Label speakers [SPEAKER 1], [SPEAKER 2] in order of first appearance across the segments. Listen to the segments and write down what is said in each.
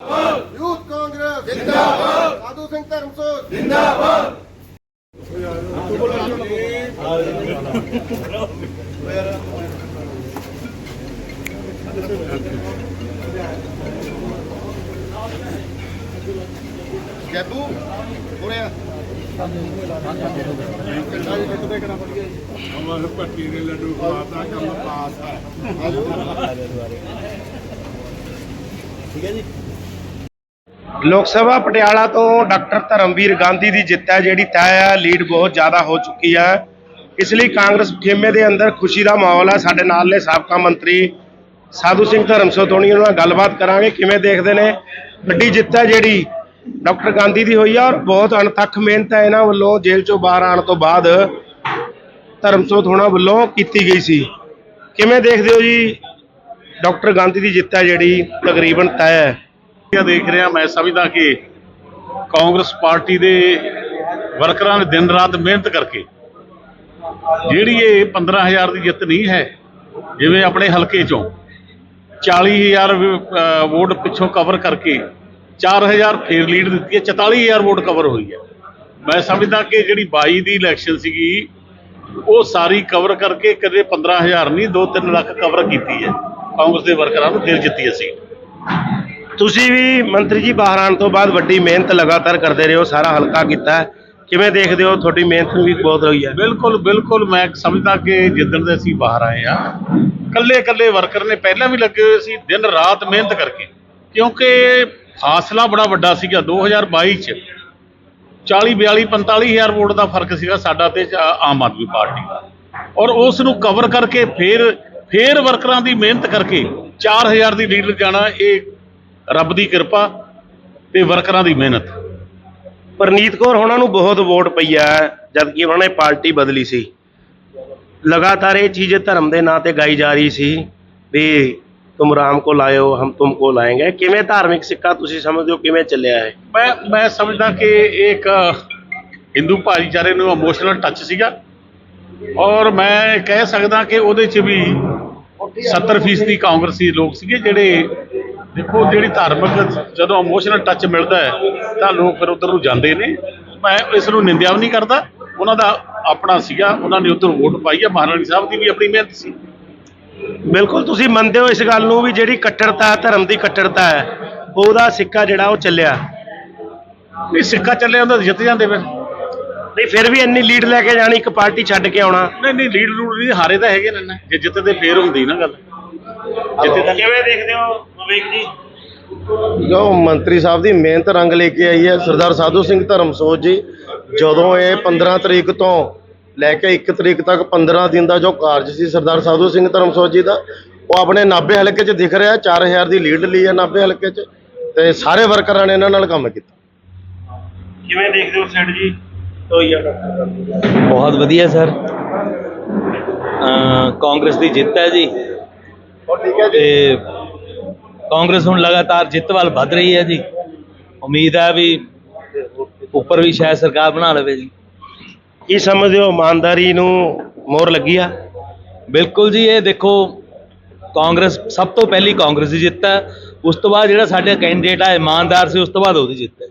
[SPEAKER 1] Youth Congress ਜਿੰਦਾਬਾਦ। ਸਾਧੂ ਸਿੰਘ ਧਰਮਸੋਤ ਜਿੰਦਾਬਾਦ। ਜੱਬੂ ਉਰੇ ਆ
[SPEAKER 2] ਅਮਰ ਪੱਟੀ ਦੇ ਲੱਡੂ ਖਵਾਤਾ ਕੰਮ ਪਾਸ ਹੈ।
[SPEAKER 3] ਲੋਕ ਸਭਾ ਪਟਿਆਲਾ ਤੋਂ ਡਾਕਟਰ ਧਰਮਵੀਰ ਗਾਂਧੀ ਦੀ ਜਿੱਤ ਹੈ, ਜਿਹੜੀ ਤੈਅ ਹੈ, ਲੀਡ ਬਹੁਤ ਜ਼ਿਆਦਾ ਹੋ ਚੁੱਕੀ ਹੈ। ਇਸ ਲਈ ਕਾਂਗਰਸ ਖੇਮੇ ਦੇ ਅੰਦਰ ਖੁਸ਼ੀ ਦਾ ਮਾਹੌਲ ਹੈ। ਸਾਡੇ ਨਾਲ ਨੇ ਸਾਬਕਾ ਮੰਤਰੀ ਸਾਧੂ ਸਿੰਘ ਧਰਮਸੋਤ ਹੋਣੀ ਨਾਲ ਗੱਲਬਾਤ ਕਰਾਂਗੇ, ਕਿਵੇਂ ਦੇਖਦੇ ਨੇ? ਵੱਡੀ ਜਿੱਤ ਹੈ ਜਿਹੜੀ ਡਾਕਟਰ ਗਾਂਧੀ ਦੀ ਹੋਈ ਹੈ ਔਰ ਬਹੁਤ ਅਣਥੱਕ ਮਿਹਨਤ ਹੈ ਇਹਨਾਂ ਵੱਲੋਂ। ਜੇਲ੍ਹ ਚੋਂ ਬਾਹਰ ਆਉਣ ਤੋਂ ਬਾਅਦ ਧਰਮਸੋਤ ਹੋਣਾ ਵੱਲੋਂ ਕੀਤੀ ਗਈ ਸੀ। ਕਿਵੇਂ ਦੇਖਦੇ ਹੋ ਜੀ? ਡਾਕਟਰ ਗਾਂਧੀ ਦੀ ਜਿੱਤ ਹੈ ਜਿਹੜੀ ਤਕਰੀਬਨ ਤੈਅ ਹੈ।
[SPEAKER 4] ਇਹ ਦੇਖ ਰਿਹਾ ਮੈਂ, ਸਮਝਦਾ ਕਿ ਕਾਂਗਰਸ ਪਾਰਟੀ ਦੇ ਵਰਕਰਾਂ ਨੇ ਦਿਨ ਰਾਤ ਮਿਹਨਤ ਕਰਕੇ ਜਿਹੜੀ ਇਹ 15000 ਦੀ ਜਿੱਤ ਨਹੀਂ ਹੈ, ਜਿਵੇਂ ਆਪਣੇ ਹਲਕੇ ਚੋਂ 40000 ਵ- ਵੋਟ ਪਿੱਛੋਂ ਕਵਰ ਕਰਕੇ 4000 ਫੇਰ ਲੀਡ ਦਿੱਤੀ ਹੈ 44000 ਵੋਟ ਕਵਰ ਹੋਈ ਹੈ। ਮੈਂ ਸਮਝਦਾ ਕਿ ਜਿਹੜੀ 22 ਦੀ ਇਲੈਕਸ਼ਨ ਸੀਗੀ, ਉਹ ਸਾਰੀ ਕਵਰ ਕਰਕੇ ਕਦੇ 15000 ਨਹੀਂ 2-3 ਲੱਖ ਕਵਰ ਕੀਤੀ ਹੈ। ਕਾਂਗਰਸ ਦੇ ਵਰਕਰਾਂ ਨੂੰ ਫਿਰ ਜਿੱਤੀ ਅਸੀਂ।
[SPEAKER 3] ਤੁਸੀਂ ਵੀ ਮੰਤਰੀ ਜੀ ਬਾਹਰ ਆਉਣ ਤੋਂ ਬਾਅਦ ਵੱਡੀ ਮਿਹਨਤ ਲਗਾਤਾਰ ਕਰਦੇ ਰਹੇ ਹੋ ਸਾਰਾ ਹਲਕਾ ਕੀਤਾ ਕਿਵੇਂ ਦੇਖਦੇ ਹੋ? ਤੁਹਾਡੀ ਮਿਹਨਤ ਵੀ ਬਹੁਤ ਰਹੀ ਹੈ।
[SPEAKER 4] ਬਿਲਕੁਲ ਬਿਲਕੁਲ, ਮੈਂ ਸਮਝਦਾ ਕਿ ਜਿੱਦਣ ਦੇ ਅਸੀਂ ਬਾਹਰ ਆਏ ਆ ਕੱਲੇ ਕੱਲੇ ਵਰਕਰ ਨੇ ਪਹਿਲਾਂ ਵੀ ਲੱਗੇ ਹੋਏ ਸੀ, ਦਿਨ ਰਾਤ ਮਿਹਨਤ ਕਰਕੇ। ਕਿਉਂਕਿ ਫਾਸਲਾ ਬੜਾ ਵੱਡਾ ਸੀਗਾ 2022 ਚ 40 42 45 ਹਜ਼ਾਰ ਵੋਟ ਦਾ ਫ਼ਰਕ ਸੀਗਾ ਸਾਡਾ ਤੇ ਆਮ ਆਦਮੀ ਪਾਰਟੀ ਦਾ। ਔਰ ਉਸ ਨੂੰ ਕਵਰ ਕਰਕੇ ਫਿਰ ਫਿਰ ਵਰਕਰਾਂ ਦੀ ਮਿਹਨਤ ਕਰਕੇ 4000 ਦੀ ਲੀਡ ਜਾਣਾ, ਇਹ ਰੱਬ ਦੀ ਕਿਰਪਾ ਤੇ ਵਰਕਰਾਂ ਦੀ ਮਿਹਨਤ।
[SPEAKER 3] ਪਰਨੀਤ ਕੌਰ ਹੋਣਾ ਨੂੰ ਬਹੁਤ ਵੋਟ ਪਈ ਹੈ ਜਦ ਕਿ ਉਹਨਾਂ ਨੇ ਪਾਰਟੀ ਬਦਲੀ ਸੀ। ਲਗਾਤਾਰ ਇਹ ਚੀਜ਼ ਧਰਮ ਦੇ ਨਾਂ ਤੇ ਗਾਈ ਜਾ ਰਹੀ ਸੀ ਵੀ ਤੁਮ ਰਾਮ ਕੋ ਲਾਇਓ ਹਮ ਤੁਮ ਕੋ ਲਾਏਂਗੇ। ਕਿਵੇਂ ਧਾਰਮਿਕ ਸਿੱਕਾ ਤੁਸੀਂ ਸਮਝਦੇ ਹੋ ਕਿਵੇਂ ਚੱਲਿਆ ਹੈ
[SPEAKER 4] ਮੈਂ ਮੈਂ ਸਮਝਦਾ ਕਿ ਇਹ ਇੱਕ ਹਿੰਦੂ ਭਾਈਚਾਰੇ ਨੂੰ ਇਮੋਸ਼ਨਲ ਟੱਚ ਸੀਗਾ। ਔਰ ਮੈਂ ਕਹਿ ਸਕਦਾ ਕਿ ਉਹਦੇ 'ਚ ਵੀ 70% ਕਾਂਗਰਸੀ ਲੋਕ ਸੀਗੇ ਜਿਹੜੇ ਦੇਖੋ ਜਿਹੜੀ ਧਾਰਮਿਕ ਜਦੋਂ ਇਮੋਸ਼ਨਲ ਟੱਚ ਮਿਲਦਾ ਹੈ ਤਾਂ ਲੋਕ ਫਿਰ ਉਧਰ ਨੂੰ ਜਾਂਦੇ ਨੇ। ਮੈਂ ਇਸ ਨੂੰ ਨਿੰਦਿਆ ਵੀ ਨਹੀਂ ਕਰਦਾ। ਉਹਨਾਂ ਦਾ ਆਪਣਾ ਸੀਗਾ ਉਹਨਾਂ ਨੇ ਉਧਰ ਵੋਟ ਪਾਈ ਹੈ ਮਹਾਰਾਣੀ ਸਾਹਿਬ ਦੀ ਵੀ ਆਪਣੀ ਮਿਹਨਤ ਸੀ।
[SPEAKER 3] ਬਿਲਕੁਲ ਤੁਸੀਂ ਮੰਨਦੇ ਹੋ ਇਸ ਗੱਲ ਨੂੰ ਵੀ ਜਿਹੜੀ ਕੱਟੜਤਾ ਧਰਮ ਦੀ ਕੱਟੜਤਾ ਹੈ ਉਹਦਾ ਸਿੱਕਾ ਜਿਹੜਾ ਉਹ ਚੱਲਿਆ।
[SPEAKER 4] ਨਹੀਂ ਸਿੱਕਾ ਚੱਲਿਆ ਹੁੰਦਾ ਜਿੱਤ ਜਾਂਦੇ ਫਿਰ।
[SPEAKER 3] ਨਹੀਂ ਫਿਰ ਵੀ ਇੰਨੀ ਲੀਡ ਲੈ ਕੇ ਜਾਣੀ ਇੱਕ ਪਾਰਟੀ ਛੱਡ ਕੇ ਆਉਣਾ।
[SPEAKER 4] ਨਹੀਂ ਨਹੀਂ ਲੀਡ ਲੂਡ ਨਹੀਂ ਹਾਰੇ ਤਾਂ ਹੈਗੇ ਨਾ। ਜੇ ਜਿੱਤਦੇ ਫੇਰ ਹੁੰਦੀ ਨਾ ਗੱਲ। ਜਿੱਤੇ ਤਾਂ
[SPEAKER 3] ਕਿਵੇਂ ਦੇਖਦੇ ਹੋ ਵਿਵੇਕ ਜੀ?
[SPEAKER 1] ਜੋ ਮੰਤਰੀ ਸਾਹਿਬ ਦੀ ਮਿਹਨਤ ਰੰਗ ਲੈ ਕੇ ਆਈ ਹੈ ਸਰਦਾਰ ਸਾਧੂ ਸਿੰਘ ਧਰਮਸੋਤ ਜੀ ਜਦੋਂ ਇਹ 15 ਤਰੀਕ ਤੋਂ ਲੈ ਕੇ 1 ਤਰੀਕ ਤੱਕ 15 ਦਿਨ ਦਾ ਜੋ ਕਾਰਜ ਸੀ ਸਰਦਾਰ ਸਾਧੂ ਸਿੰਘ ਧਰਮਸੋਤ ਜੀ ਦਾ ਉਹ ਆਪਣੇ ਨਾਭੇ ਹਲਕੇ 'ਚ ਦਿਖ ਰਿਹਾ 4000 ਦੀ ਲੀਡ ਲਈ ਹੈ ਨਾਭੇ ਹਲਕੇ 'ਚ ਤੇ ਸਾਰੇ ਵਰਕਰਾਂ ਨੇ ਇਹਨਾਂ ਨਾਲ ਕੰਮ ਕੀਤਾ।
[SPEAKER 3] ਕਿਵੇਂ ਦੇਖਦੇ ਹੋ ਸੈਡ ਜੀ? ਤੋਈਆ
[SPEAKER 5] ਬਹੁਤ ਵਧੀਆ ਸਰ। ਕਾਂਗਰਸ ਦੀ ਜਿੱਤ ਹੈ ਜੀ। ਤੇ ਕਾਂਗਰਸ ਹੁਣ ਲਗਾਤਾਰ ਜਿੱਤ ਵੱਲ ਵੱਧ ਰਹੀ ਹੈ ਜੀ। ਉਮੀਦ ਹੈ ਵੀ ਉੱਪਰ ਵੀ ਸ਼ਾਇਦ ਸਰਕਾਰ ਬਣਾ ਲਵੇ ਜੀ।
[SPEAKER 3] ਕੀ ਸਮਝਦੇ ਹੋ ਇਮਾਨਦਾਰੀ ਨੂੰ ਮੋਹਰ ਲੱਗੀ ਆ?
[SPEAKER 5] ਬਿਲਕੁਲ ਜੀ ਇਹ ਦੇਖੋ ਕਾਂਗਰਸ ਸਭ ਤੋਂ ਪਹਿਲੀ ਕਾਂਗਰਸ ਦੀ ਜਿੱਤ ਹੈ। ਉਸ ਤੋਂ ਬਾਅਦ ਜਿਹੜਾ ਸਾਡੇ ਕੈਂਡੀਡੇਟ ਆ ਇਮਾਨਦਾਰ ਸੀ ਉਸ ਤੋਂ ਬਾਅਦ ਉਹਦੀ ਜਿੱਤ ਹੈ।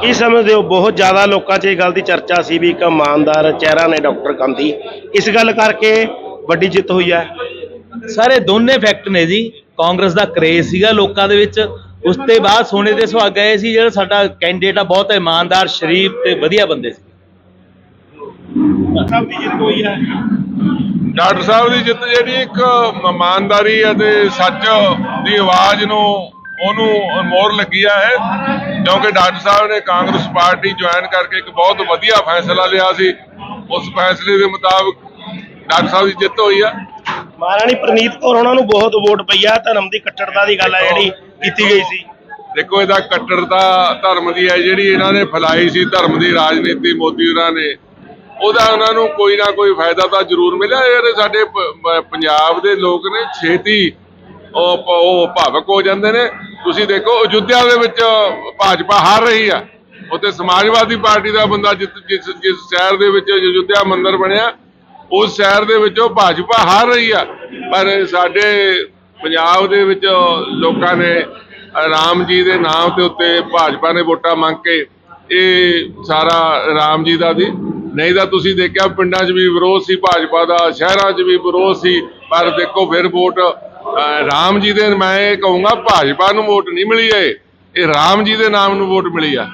[SPEAKER 3] ਕੀ ਸਮਝਦੇ ਹੋ? ਬਹੁਤ ਜ਼ਿਆਦਾ ਲੋਕਾਂ 'ਚ ਇਹ ਗੱਲ ਦੀ ਚਰਚਾ ਸੀ ਵੀ ਇੱਕ ਇਮਾਨਦਾਰ ਚਿਹਰਾ ਨੇ ਡਾਕਟਰ ਗਾਂਧੀ। ਇਸ ਗੱਲ ਕਰਕੇ ਵੱਡੀ ਜਿੱਤ ਹੋਈ ਹੈ।
[SPEAKER 5] ਸਾਰੇ ਦੋਨੇ ਫੈਕਟ ਨੇ ਜੀ। ਕਾਂਗਰਸ ਦਾ ਕਰੇਜ਼ ਸੀਗਾ ਲੋਕਾਂ ਦੇ ਵਿੱਚ। ਉਸ ਤੋਂ ਬਾਅਦ ਸੋਨੇ ਦੇ ਸੁਹਾਗ ਗਏ ਸੀ ਜਿਹੜਾ ਸਾਡਾ ਕੈਂਡੀਡੇਟ ਆ ਬਹੁਤ ਇਮਾਨਦਾਰ ਸ਼ਰੀਫ ਤੇ ਵਧੀਆ ਬੰਦੇ ਸੀ।
[SPEAKER 3] ਦੀ ਜਿੱਤ ਹੋਈ ਹੈ।
[SPEAKER 2] ਡਾਕਟਰ ਸਾਹਿਬ ਦੀ ਜਿੱਤ ਜਿਹੜੀ ਇੱਕ ਇਮਾਨਦਾਰੀ ਅਤੇ ਸੱਚ ਦੀ ਆਵਾਜ਼ ਨੂੰ ਉਹਨੂੰ ਮੋਹਰ ਲੱਗੀ ਆ ਹੈ ਕਿਉਂਕਿ ਡਾਕਟਰ ਸਾਹਿਬ ਨੇ ਕਾਂਗਰਸ ਪਾਰਟੀ ਜੁਆਇਨ ਕਰਕੇ ਇੱਕ ਬਹੁਤ ਵਧੀਆ ਫੈਸਲਾ ਲਿਆ ਸੀ। ਉਸ ਫੈਸਲੇ ਦੇ ਮੁਤਾਬਕ ਡਾਕਟਰ ਸਾਹਿਬ ਦੀ ਜਿੱਤ ਹੋਈ ਆ।
[SPEAKER 3] ਮਹਾਰਾਣੀ ਪ੍ਰਨੀਤ ਕੌਰ ਉਹਨਾਂ ਨੂੰ ਬਹੁਤ ਵੋਟ ਪਈ ਆ, ਧਰਮ ਦੀ ਕੱਟੜਤਾ ਦੀ ਗੱਲ ਹੈ ਜਿਹੜੀ ਕੀਤੀ ਗਈ ਸੀ।
[SPEAKER 2] ਦੇਖੋ, ਇਹਦਾ ਕੱਟੜਤਾ ਧਰਮ ਦੀ ਹੈ, ਜਿਹੜੀ ਇਹਨਾਂ ਨੇ ਫੈਲਾਈ ਸੀ ਧਰਮ ਦੀ ਰਾਜਨੀਤੀ ਮੋਦੀ ਹੋਰਾਂ ਨੇ। ਉਹਦਾ ਉਹਨਾਂ ਨੂੰ ਕੋਈ ਨਾ ਕੋਈ ਫਾਇਦਾ ਤਾਂ ਜ਼ਰੂਰ ਮਿਲਿਆ। ਇਹ ਸਾਡੇ ਪੰਜਾਬ ਦੇ ਲੋਕ ਨੇ, ਛੇਤੀ ਉਹ ਭਾਵਕ ਹੋ ਜਾਂਦੇ ਨੇ। ਤੁਸੀਂ ਦੇਖੋ, ਅਯੁੱਧਿਆ ਦੇ ਵਿੱਚ ਭਾਜਪਾ ਹਾਰ ਰਹੀ ਆ। ਉੱਥੇ ਸਮਾਜਵਾਦੀ ਪਾਰਟੀ ਦਾ ਬੰਦਾ ਜਿਸ ਜਿਸ ਜਿਸ ਸ਼ਹਿਰ ਦੇ ਵਿੱਚ ਅਯੁੱਧਿਆ ਮੰਦਿਰ ਬਣਿਆ। ਉਸ ਸ਼ਹਿਰ ਦੇ ਵਿੱਚੋਂ ਭਾਜਪਾ ਹਾਰ ਰਹੀ ਆ। ਪਰ ਸਾਡੇ ਪੰਜਾਬ ਦੇ ਵਿੱਚ ਲੋਕਾਂ ਨੇ ਰਾਮ ਜੀ ਦੇ ਨਾਮ ਦੇ ਉੱਤੇ ਭਾਜਪਾ ਨੇ ਵੋਟਾਂ ਮੰਗ ਕੇ ਇਹ ਸਾਰਾ ਰਾਮ ਜੀ ਦਾ ਦੀ। ਨਹੀਂ ਤਾਂ ਤੁਸੀਂ ਦੇਖਿਆ ਪਿੰਡਾਂ 'ਚ ਵੀ ਵਿਰੋਧ ਸੀ, ਭਾਜਪਾ ਦਾ, ਸ਼ਹਿਰਾਂ 'ਚ ਵੀ ਵਿਰੋਧ ਸੀ। ਪਰ ਦੇਖੋ ਫਿਰ ਵੋਟ ਰਾਮ ਜੀ ਦੇ, ਮੈਂ ਇਹ ਕਹੂੰਗਾ ਭਾਜਪਾ ਨੂੰ ਵੋਟ ਨਹੀਂ ਮਿਲੀ ਏ ਇਹ ਰਾਮ ਜੀ ਦੇ ਨਾਮ ਨੂੰ ਵੋਟ ਮਿਲੀ ਆ।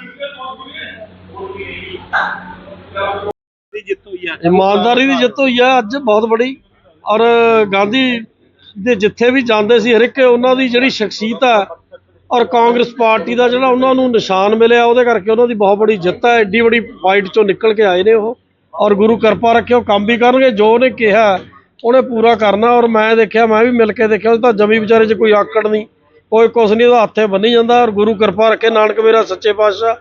[SPEAKER 6] ਇਮਾਨਦਾਰੀ ਦੀ ਜਿੱਤ ਹੋਈ ਆ ਅੱਜ ਬਹੁਤ ਬੜੀ। ਔਰ ਗਾਂਧੀ ਦੇ ਜਿੱਥੇ ਵੀ ਜਾਂਦੇ ਸੀ ਹਰ ਇੱਕ ਉਹਨਾਂ ਦੀ ਜਿਹੜੀ ਸ਼ਖਸੀਅਤ ਆ ਔਰ ਕਾਂਗਰਸ ਪਾਰਟੀ ਦਾ ਜਿਹੜਾ ਉਹਨਾਂ ਨੂੰ ਨਿਸ਼ਾਨ ਮਿਲਿਆ ਉਹਦੇ ਕਰਕੇ ਉਹਨਾਂ ਦੀ ਬਹੁਤ ਬੜੀ ਜਿੱਤ ਹੈ ਐਡੀ ਬੜੀ ਫਾਈਟ ਚੋਂ ਨਿਕਲ ਕੇ ਆਏ ਨੇ ਉਹ। ਔਰ ਗੁਰੂ ਕਿਰਪਾ ਰੱਖੇ ਉਹ ਕੰਮ ਵੀ ਕਰਨਗੇ। ਜੋ ਉਹਨੇ ਕਿਹਾ ਉਹਨੇ ਪੂਰਾ ਕਰਨਾ। ਔਰ ਮੈਂ ਦੇਖਿਆ ਮੈਂ ਵੀ ਮਿਲ ਕੇ ਦੇਖਿਆ ਉਹ ਤਾਂ ਜਮੀ ਵਿਚਾਰੇ 'ਚ ਕੋਈ ਆਕੜ ਨਹੀਂ। ਕੋਈ ਕੁਛ ਨਹੀਂ ਉਹਦਾ ਹੱਥੇ ਬੰਨੀ ਜਾਂਦਾ। ਔਰ ਗੁਰੂ ਕਿਰਪਾ ਰੱਖੇ ਨਾਨਕ ਮੇਰਾ ਸੱਚੇ ਪਾਤਸ਼ਾਹ।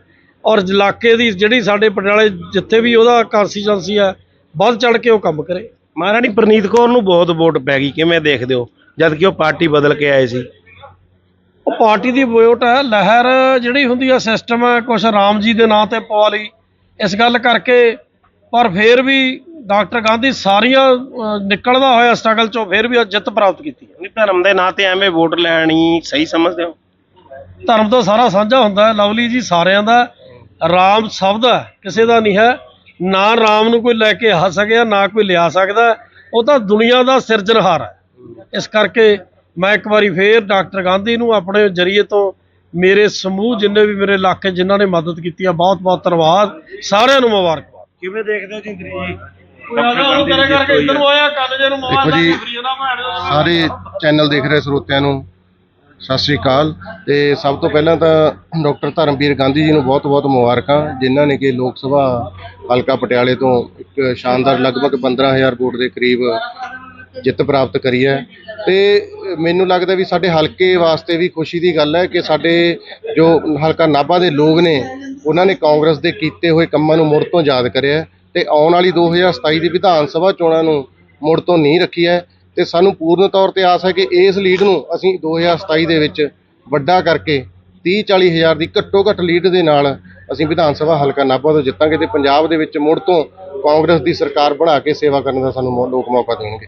[SPEAKER 6] ਔਰ ਇਲਾਕੇ ਦੀ ਜਿਹੜੀ ਸਾਡੇ ਪਟਿਆਲੇ ਜਿੱਥੇ ਵੀ ਉਹਦਾ ਕਾਂਸਟੀਚੁਐਂਸੀ ਹੈ ਵੱਧ ਚੜ ਕੇ ਉਹ ਕੰਮ ਕਰੇ।
[SPEAKER 3] ਮਹਾਰਾਣੀ ਪ੍ਰਨੀਤ ਕੌਰ ਨੂੰ ਬਹੁਤ ਵੋਟ ਪੈ ਗਈ ਕਿਵੇਂ ਦੇਖਦੇ ਹੋ? ਜਦ ਕਿ ਉਹ ਪਾਰਟੀ ਬਦਲ ਕੇ ਆਏ ਸੀ।
[SPEAKER 6] ਉਹ ਪਾਰਟੀ ਦੀ ਵੋਟ ਹੈ ਲਹਿਰ ਜਿਹੜੀ ਹੁੰਦੀ ਆ ਸਿਸਟਮ ਹੈ ਕੁਛ ਰਾਮ ਜੀ ਦੇ ਨਾਂ ਤੇ ਪਵਾ ਲਈ। ਇਸ ਗੱਲ ਕਰਕੇ ਪਰ ਫਿਰ ਵੀ ਡਾਕਟਰ ਗਾਂਧੀ ਸਾਰੀਆਂ ਨਿਕਲਦਾ ਹੋਇਆ ਸਟਰਗਲ ਚੋਂ ਫਿਰ ਵੀ ਜਿੱਤ ਪ੍ਰਾਪਤ ਕੀਤੀ
[SPEAKER 3] ਨਹੀਂ ਧਰਮ ਦੇ ਨਾਂ ਤੇ ਐਵੇਂ ਵੋਟ ਲੈਣੀ ਸਹੀ ਸਮਝਦੇ ਹੋ?
[SPEAKER 6] ਧਰਮ ਤੋਂ ਸਾਰਾ ਸਾਂਝਾ ਹੁੰਦਾ ਹੈ ਲਵਲੀ ਜੀ ਸਾਰਿਆਂ ਦਾ ਰਾਮ ਸਭ ਦਾ ਹੈ, ਕਿਸੇ ਦਾ ਨਹੀਂ ਹੈ। ਨਾ ਰਾਮ ਨੂੰ ਕੋਈ ਲੈ ਕੇ ਆ ਸਕਿਆ ਨਾ ਕੋਈ ਲਿਆ ਸਕਦਾ। ਉਹ ਤਾਂ ਦੁਨੀਆ ਦਾ ਸਿਰਜਣਹਾਰ ਹੈ। ਇਸ ਕਰਕੇ ਮੈਂ ਇੱਕ ਵਾਰੀ ਫੇਰ ਡਾਕਟਰ ਗਾਂਧੀ ਨੂੰ ਆਪਣੇ ਜਰੀਏ ਤੋਂ ਮੇਰੇ ਸਮੂਹ ਜਿੰਨੇ ਵੀ ਮੇਰੇ ਇਲਾਕੇ ਜਿਨ੍ਹਾਂ ਨੇ ਮਦਦ ਕੀਤੀ ਆ ਬਹੁਤ ਬਹੁਤ ਧੰਨਵਾਦ। ਸਾਰਿਆਂ ਨੂੰ ਮੁਬਾਰਕਬਾਦ
[SPEAKER 3] ਕਿਵੇਂ ਦੇਖਦੇ ਹੋ ਜਿੰਦਰੀ ਜੀ
[SPEAKER 7] ਦੇਖੋ ਜੀ ਸਾਰੇ ਚੈਨਲ ਦੇਖ ਰਹੇ ਸਰੋਤਿਆਂ ਨੂੰ। ਸਤਿ ਸ੍ਰੀ ਅਕਾਲ। ਤੇ ਸਭ ਤੋਂ ਪਹਿਲਾਂ ਤਾਂ ਡਾਕਟਰ ਧਰਮਵੀਰ ਗਾਂਧੀ ਜੀ ਨੂੰ ਬਹੁਤ-ਬਹੁਤ ਮੁਬਾਰਕਾਂ, ਜਿਨ੍ਹਾਂ ਨੇ ਕਿ ਲੋਕ ਸਭਾ ਹਲਕਾ ਪਟਿਆਲੇ ਤੋਂ ਇੱਕ ਸ਼ਾਨਦਾਰ ਲਗਭਗ 15000 ਵੋਟ ਦੇ ਕਰੀਬ ਜਿੱਤ ਪ੍ਰਾਪਤ ਕਰੀ ਹੈ। ਤੇ ਮੈਨੂੰ ਲੱਗਦਾ ਵੀ ਸਾਡੇ ਹਲਕੇ ਵਾਸਤੇ ਵੀ ਖੁਸ਼ੀ ਦੀ ਗੱਲ ਹੈ ਕਿ ਸਾਡੇ ਜੋ ਹਲਕਾ ਨਾਭਾ ਦੇ ਲੋਕ ਨੇ, ਉਹਨਾਂ ਨੇ ਕਾਂਗਰਸ ਦੇ ਕੀਤੇ ਹੋਏ ਕੰਮਾਂ ਨੂੰ ਮੁੜ ਤੋਂ ਯਾਦ ਕਰਿਆ ਹੈ। ਤੇ ਆਉਣ ਵਾਲੀ 2027 ਦੀ ਵਿਧਾਨ ਸਭਾ ਚੋਣਾਂ ਨੂੰ ਮੁੜ ਤੋਂ ਨਹੀਂ ਰੱਖੀ ਹੈ। ਤੇ ਸਾਨੂੰ ਪੂਰਨ ਤੌਰ ਤੇ ਆਸ ਹੈ ਕਿ ਇਸ ਲੀਡ ਨੂੰ ਅਸੀਂ 2027 ਦੇ ਵਿੱਚ ਵੱਡਾ ਕਰਕੇ 30 40 ਹਜ਼ਾਰ ਦੀ ਘੱਟੋ ਘੱਟ ਲੀਡ ਦੇ ਨਾਲ ਅਸੀਂ ਵਿਧਾਨ ਸਭਾ ਹਲਕਾ ਨਾਭਾ ਤੋਂ ਜਿੱਤਾਂਗੇ ਤੇ ਪੰਜਾਬ ਦੇ ਵਿੱਚ ਮੁੜ ਤੋਂ ਕਾਂਗਰਸ ਦੀ ਸਰਕਾਰ ਬਣਾ ਕੇ ਸੇਵਾ ਕਰਨ ਦਾ ਸਾਨੂੰ ਮੌ- ਲੋਕ ਮੌਕਾ ਦੇਣਗੇ।